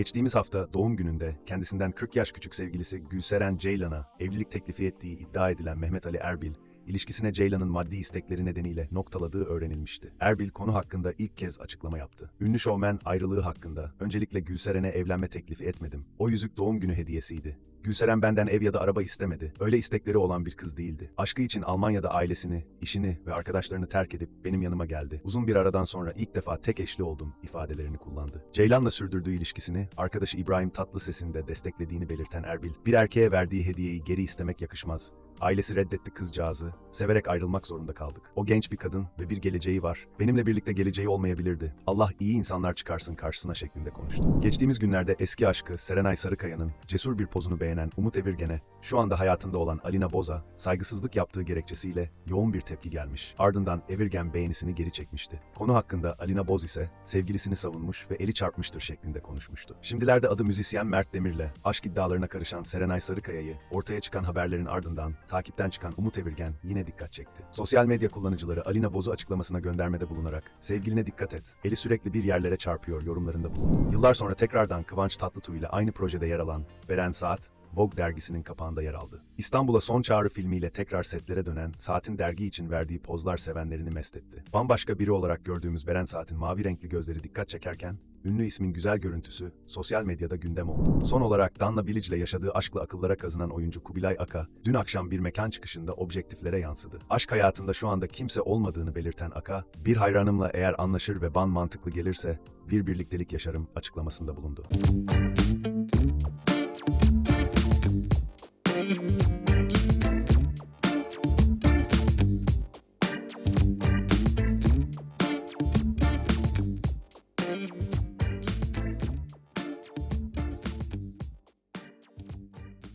Geçtiğimiz hafta doğum gününde kendisinden 40 yaş küçük sevgilisi Gülseren Ceylan'a evlilik teklifi ettiği iddia edilen Mehmet Ali Erbil, ilişkisine Ceylan'ın maddi istekleri nedeniyle noktaladığı öğrenilmişti. Erbil konu hakkında ilk kez açıklama yaptı. Ünlü şovmen ayrılığı hakkında öncelikle Gülseren'e evlenme teklifi etmedim. O yüzük doğum günü hediyesiydi. Gülseren benden ev ya da araba istemedi. Öyle istekleri olan bir kız değildi. Aşkı için Almanya'da ailesini, işini ve arkadaşlarını terk edip benim yanıma geldi. Uzun bir aradan sonra ilk defa tek eşli oldum ifadelerini kullandı. Ceylan'la sürdürdüğü ilişkisini arkadaşı İbrahim Tatlıses'in de desteklediğini belirten Erbil, bir erkeğe verdiği hediyeyi geri istemek yakışmaz. Ailesi reddetti kızcağızı. Severek ayrılmak zorunda kaldık. O genç bir kadın ve bir geleceği var. Benimle birlikte geleceği olmayabilirdi. Allah iyi insanlar çıkarsın karşısına şeklinde konuştu. Geçtiğimiz günlerde eski aşkı Serenay Sarıkaya'nın cesur bir pozunu beğenen Umut Evirgen'e şu anda hayatında olan Alina Boza saygısızlık yaptığı gerekçesiyle yoğun bir tepki gelmiş. Ardından Evirgen beğenisini geri çekmişti. Konu hakkında Alina Boz ise sevgilisini savunmuş ve eli çarpmıştır şeklinde konuşmuştu. Şimdilerde adı müzisyen Mert Demir'le aşk iddialarına karışan Serenay Sarıkaya'yı ortaya çıkan haberlerin ardından takipten çıkan Umut Evirgen yine dikkat çekti. Sosyal medya kullanıcıları Alina Boz'u açıklamasına göndermede bulunarak sevgiline dikkat et, eli sürekli bir yerlere çarpıyor yorumlarında bulundu. Yıllar sonra tekrardan Kıvanç Tatlıtuğ ile aynı projede yer alan Beren Saat, Vogue dergisinin kapağında yer aldı. İstanbul'a Son Çağrı filmiyle tekrar setlere dönen Saat'in dergi için verdiği pozlar sevenlerini mest etti. Bambaşka biri olarak gördüğümüz Beren Saat'in mavi renkli gözleri dikkat çekerken, ünlü ismin güzel görüntüsü sosyal medyada gündem oldu. Son olarak Danla Bilic ile yaşadığı aşkla akıllara kazınan oyuncu Kubilay Aka, dün akşam bir mekan çıkışında objektiflere yansıdı. Aşk hayatında şu anda kimse olmadığını belirten Aka, bir hayranımla eğer anlaşır ve ban mantıklı gelirse bir birliktelik yaşarım açıklamasında bulundu.